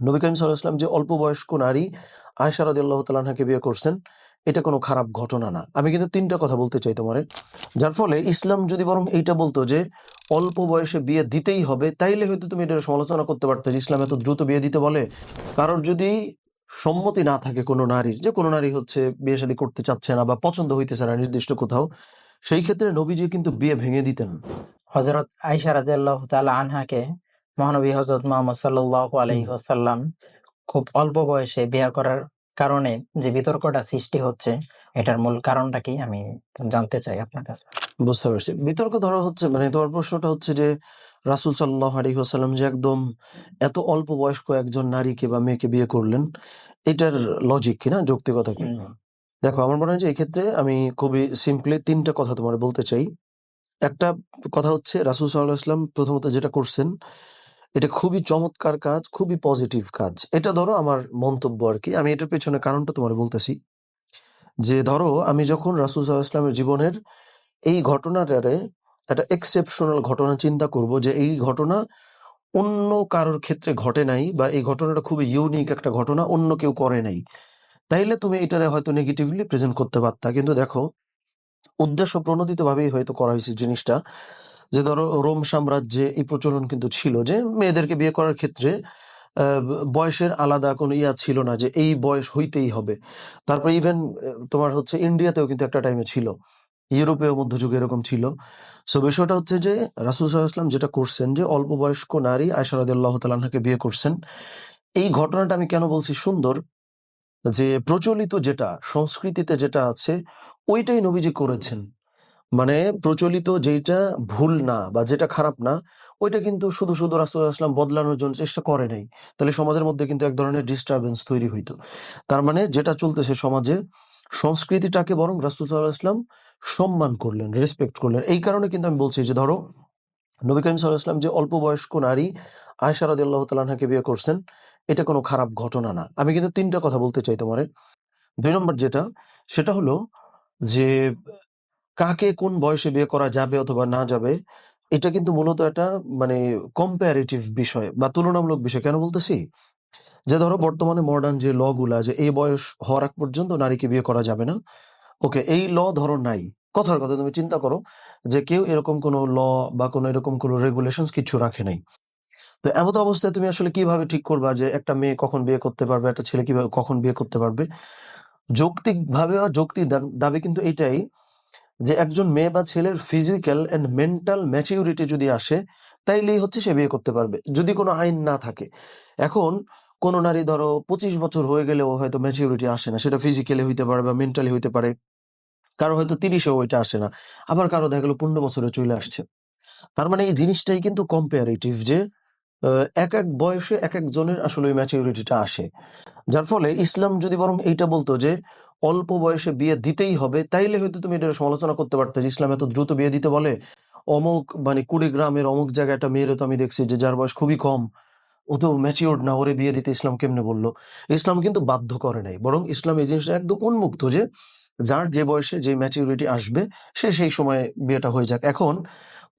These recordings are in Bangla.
নবী করিম সাল্লাহাম যে অল্প বয়স্ক নারী আয়সা রাদিয়াল্লাহু তাআলাকে বিয়ে করছেন, এটা কোনো খারাপ ঘটনা না। আমি কিন্তু তিনটা কথা বলতে চাই তোমারে। যার ফলে ইসলাম যদি বরং এইটা বলতো যে অল্প বয়সে বিয়ে দিতেই হবে, তাইলে হয়তো তুমি এটা সমালোচনা করতে পারতে যে ইসলাম এত দ্রুত বিয়ে দিতে বলে। কারোর যদি সম্মতি না থাকে কোনো নারীর, যে কোনো নারী হচ্ছে বিয়ে শাদী করতে চাচ্ছে না বা পছন্দ হইতেছে না নির্দিষ্ট কোথাও, সেই ক্ষেত্রে নবীজি কিন্তু বিয়ে ভেঙে দিতেন। হজরত আইসা রাজিয়াল্লাহ তাআলা আনহাকে মহানবী হজরত মোহাম্মদ সাল্লাহ আলাইহি ওয়াসাল্লাম খুব অল্প বয়সে বিয়ে করার কারণে যে বিতর্কটা সৃষ্টি হচ্ছে এটার মূল কারণটা কি আমি জানতে চাই আপনার কাছে। বুঝতে পারছি। বিতর্ক ধরো হচ্ছে মানে তোমার প্রশ্নটা হচ্ছে যে রাসুল সাল্লাহ আলী আসাল্লাম যে একদম এত অল্প বয়স্ক একজন নারীকে বা মেয়েকে বিয়ে করলেন এটার লজিক কিনা যৌক্তিকতা কি? দেখো আমার মনে হয় যে এক্ষেত্রে আমি খুবই সিম্পলি তিনটা কথা তোমার বলতে চাই। একটা কথা হচ্ছে রাসুল সাল্লাহ আসলাম প্রথমত যেটা করছেন এটা খুবই চমৎকার কাজ, খুবই পজিটিভ কাজ। এটা ধরো আমার মন্তব্য আর কি। আমি এটার পেছনে কারণটা তোমার বলতেছি। যে ধরো আমি যখন রাসুল সাল্লাহ আসলামের জীবনের এই ঘটনাটারে একটা এক্সেপশনাল ঘটনা চিন্তা করব যে এই ঘটনা অন্য কারোর ক্ষেত্রে ঘটে নাই বা এই ঘটনাটা খুবই ইউনিক একটা ঘটনা অন্য কেউ করে নাই। তাইলে তুমি এটারে হয়তো নেগেটিভলি প্রেজেন্ট করতে পারতা। কিন্তু দেখো উদ্দেশ্য প্রণোদিত ভাবেই হয়তো করা হয়েছে জিনিসটা। যে ধরো রোম সাম্রাজ্যে এই প্রচলন কিন্তু ছিল যে মেয়েদেরকে বিয়ে করার ক্ষেত্রে বয়সের আলাদা কোনো ইয়া ছিল না যে এই বয়স হইতেই হবে। তারপর ইভেন তোমার হচ্ছে ইন্ডিয়াতেও কিন্তু একটা টাইমে ছিল। ইউরোপেও মধ্যযুগে এরকম ছিল। সো বিষয়টা হচ্ছে যে রাসুল সাল্লাহাম যেটা করছেন যে অল্প বয়স্ক নারী আয়সারদুল্লাহ তালাহাকে বিয়ে করছেন। এই ঘটনাটা আমি কেন বলছি সুন্দর? যে প্রচলিত যেটা, সংস্কৃতিতে যেটা আছে, ওইটাই নবীজি করেছেন। মানে প্রচলিত যেটা ভুল না বা যেটা খারাপ না, ওইটা কিন্তু শুধু শুধু রাসুল আসলাম বদলানোর জন্য চেষ্টা করে নাই। তাহলে সমাজের মধ্যে কিন্তু এক ধরনের ডিস্টারবেন্স তৈরি হইতো। তার মানে যেটা চলতেছে সমাজে, সংস্কৃতিটাকে বরং রাসুল সাল্লাহাম সম্মান করলেন রেসপেক্ট করলেন। এই কারণে কিন্তু আমি বলছি যে ধরো, নবী করিম সাল্লাহাম যে অল্প বয়স্ক নারী আয়সা রাদিয়াল্লাহ তালাহাকে বিয়ে করছেন, এটা কোনো খারাপ ঘটনা না। আমি কিন্তু তিনটা কথা বলতে চাই তোমারে। দুই নম্বর যেটা, সেটা হলো যে কাকে কোন বয়সে বিয়ে করা যাবে অথবা না যাবে, এটা কিন্তু মূলত একটা মানে কম্পারেটিভ বিষয় বা তুলনামূলক বিষয়। কেন বলতেছি? যে ধরো বর্তমানে মডার্ন যে ল গুলা যে এই বয়স হওয়ার আগ পর্যন্ত নারীকে বিয়ে করা যাবে না, ওকে এই ল ধরো নাই। কথার কথা, তুমি চিন্তা করো যে কেউ এরকম কোনো ল বা কোনো এরকম কোনো রেগুলেশন কিছু রাখে নাই। তো এমত অবস্থায় তুমি আসলে কীভাবে ঠিক করবা যে একটা মেয়ে কখন বিয়ে করতে পারবে, একটা ছেলে কীভাবে কখন বিয়ে করতে পারবে? যৌক্তিক ভাবে বা যৌক্তিক দাবি কিন্তু এটাই যে একজন মেয়ে বা ছেলের ফিজিক্যাল অ্যান্ড মেন্টাল ম্যাচিউরিটি যদি আসে, তাইলেই হচ্ছে সে বিয়ে করতে পারবে, যদি কোনো আইন না থাকে। এখন কোনো নারী ধরো পঁচিশ বছর হয়ে গেলেও হয়তো ম্যাচিউরিটি আসে না, সেটা ফিজিক্যালি হইতে পারে বা মেন্টালি হইতে পারে। কারও হয়তো তিরিশেও ওইটা আসে না, আবার কারও দেখা গেলো পনেরো বছরে চলে আসছে। তার মানে এই জিনিসটাই কিন্তু কম্পারেটিভ যে এক এক বয়সে এক একজনের আসলে ওই ম্যাচিউরিটিটা আসে। যার ফলে ইসলাম যদি বরং এইটা বলতো যে, অল্প বয়সে বিয়ে দিতেই হবে, তাইলে হয়তো তুমি এটা সমালোচনা করতে পারতে যে, ইসলাম এত দ্রুত বিয়ে দিতে বলে। অমুক মানে কুড়িগ্রামের অমুক জায়গায় একটা মেয়েরও তো আমি দেখছি যে, যার বয়স খুবই কম। ও তো ম্যাচিওর না, ওরে বিয়ে দিতে ইসলাম কেমনে বলল? ইসলাম কিন্তু বাধ্য করে নাই। বরং ইসলাম এই জিনিসটা একদম উন্মুক্ত যে, যার যে বয়সে যে ম্যাচিউরিটি আসবে, সে সেই সময় বিয়েটা হয়ে যাক। এখন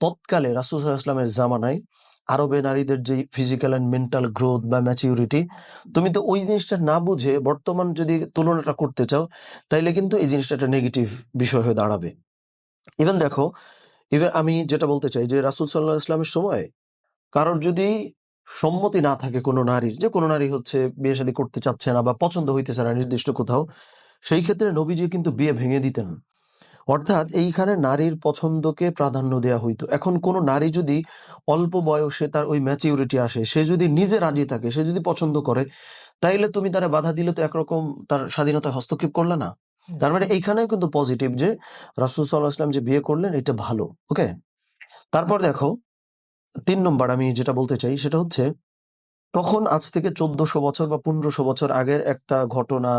তৎকালে রাসুল ইসলামের জামানায় আরবে নারীদের যে ফিজিক্যাল অ্যান্ড মেন্টাল গ্রোথ বা ম্যাচিউরিটি তুমি তো ওই জিনিসটা না বুঝে বর্তমান যদি তুলনাটা করতে চাও, তাইলে কিন্তু এই জিনিসটা একটা নেগেটিভ বিষয় হয়ে দাঁড়াবে। ইভেন দেখো ইভেন আমি যেটা বলতে চাই যে রাসুল সাল্লাহ ইসলামের সময়, কারোর যদি সম্মতি না থাকে কোনো নারীর, যে কোনো নারী হচ্ছে বিয়ে শাদী করতে চাচ্ছে না বা পছন্দ হইতেছে না নির্দিষ্ট কোথাও, সেই ক্ষেত্রে নবীজি কিন্তু বিয়ে ভেঙে দিতেন। অর্থাৎ এইখানে নারীর পছন্দকে প্রাধান্য দেওয়া হইতো। এখন কোনো নারী যদি অল্প বয়সে তার ওই ম্যাচিউরিটি আসে সে যদি নিজে রাজি থাকে সে যদি পছন্দ করে তাইলে তুমি তারা বাধা দিলে তো একরকম তার স্বাধীনতায় হস্তক্ষেপ করলে না। তার মানে এইখানেও কিন্তু পজিটিভ যে রাসুল সাল্লাহ আসলাম যে বিয়ে করলেন এটা ভালো ওকে তারপর দেখো তিন নম্বর আমি যেটা বলতে চাই সেটা হচ্ছে তখন আজ থেকে চোদ্দশো বছর বা পনেরোশো বছর আগের একটা ঘটনা,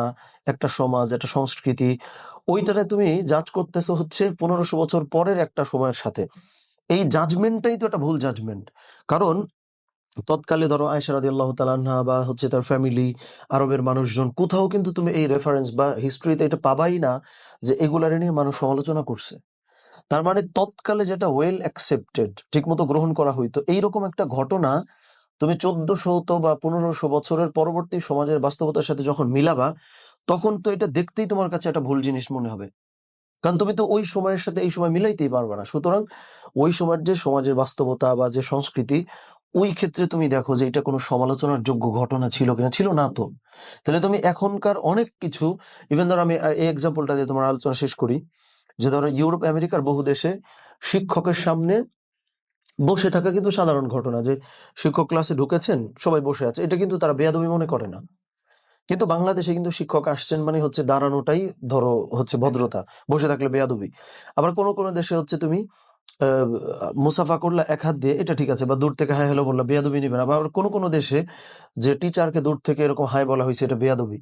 একটা সমাজ, একটা সংস্কৃতি, ওইটারে তুমি জাজ করতেছো হচ্ছে পনেরোশো বছর পরের একটা সময়ের সাথে। এই জাজমেন্টটাই তো একটা ভুল জাজমেন্ট কারণ তৎকালে ধরো আয়সা রাদি আল্লাহ তালান্না বা হচ্ছে তার ফ্যামিলি আরবের মানুষজন, কোথাও কিন্তু তুমি এই রেফারেন্স বা হিস্ট্রিতে এটা পাবাই না যে এগুলারে নিয়ে মানুষ সমালোচনা করছে। তার মানে তৎকালে যেটা ওয়েল অ্যাকসেপ্টেড ঠিকমতো গ্রহণ করা হইতো, এইরকম একটা ঘটনা তুমি চোদ্দশো বা পনেরোশো বছরের পরবর্তী সমাজের বাস্তবতার সাথে যখন মিলাবা, তখন তো এটা দেখতেই তোমার কাছে একটা ভুল জিনিস মনে হবে। কারণ তুমি তো ওই সময়ের সাথে এই সময় মিলাইতেই পারবে না। সুতরাং ওই সময়ের যে সমাজের বাস্তবতা বা যে সংস্কৃতি, ওই ক্ষেত্রে তুমি দেখো যে এটা কোনো সমালোচনার যোগ্য ঘটনা ছিল কিনা, ছিল না তো। তাহলে তুমি এখনকার অনেক কিছু ইভেন ধরো আমি এই এক্সাম্পলটা দিয়ে তোমার আলোচনা শেষ করি। যে ধরো ইউরোপ, আমেরিকার বহু দেশে শিক্ষকের সামনে বসে থাকা কিন্তু সাধারণ ঘটনা যে শিক্ষক ক্লাসে ঢুকেছেন, সবাই বসে আছে। এটা কিন্তু তারা বেয়াদবি মনে করে না। কিন্তু বাংলাদেশে কিন্তু শিক্ষক আসছেন মানে হচ্ছে দাঁড়ানোটাই ধরো হচ্ছে ভদ্রতা, বসে থাকলে বেয়াদবি। আবার কোনো কোনো দেশে হচ্ছে তুমি মুসাফা করলে এক হাত দিয়ে, এটা ঠিক আছে, বা দূর থেকে হাই হ্যালো বললা, বেয়াদবি নিবে না। আবার কোনো কোনো দেশে যে টিচারকে দূর থেকে এরকম হাই বলা হয়েছে, এটা বেয়াদবি।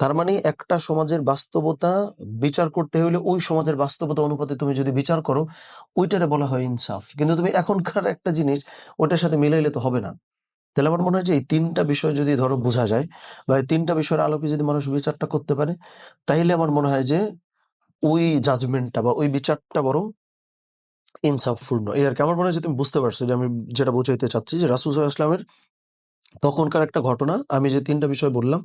তার মানে একটা সমাজের বাস্তবতা বিচার করতে হলে ওই সমাজের বাস্তবতা অনুপাতে তুমি যদি বিচার করো, ওইটারে বলা হয় ইনসাফ। কিন্তু তুমি এখনকার একটা জিনিস ওটার সাথে মিলাইলে তো হবে না। তাহলে আমার মনে হয় যে এই তিনটা বিষয় যদি ধরো বোঝা যায়, বা এই তিনটা বিষয়ের আলোকে যদি মানুষ বিচারটা করতে পারে, তাইলে আমার মনে হয় যে ওই জাজমেন্টটা বা ওই বিচারটা বরং ইনসাফপূর্ণ এই আর কি। আমার মনে হয় যে তুমি বুঝতে পারছ যে আমি যেটা বোঝাইতে চাচ্ছি যে রাসুল ইসলামের তখনকার একটা ঘটনা, আমি যে তিনটা বিষয় বললাম,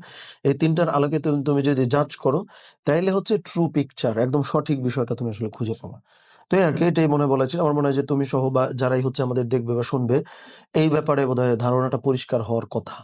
এই তিনটার আলোকে তুমি তুমি যদি জাজ করো, তাইলে হচ্ছে ট্রু পিকচার একদম সঠিক বিষয়টা তুমি আসলে খুঁজে পাবা। তো আর কি, এটাই মনে বলা ছিল আমার মনে হয় যে তুমি সহ বা যারাই হচ্ছে আমাদের দেখবে বা শুনবে, এই ব্যাপারে বোধহয় ধারণাটা পরিষ্কার হওয়ার কথা।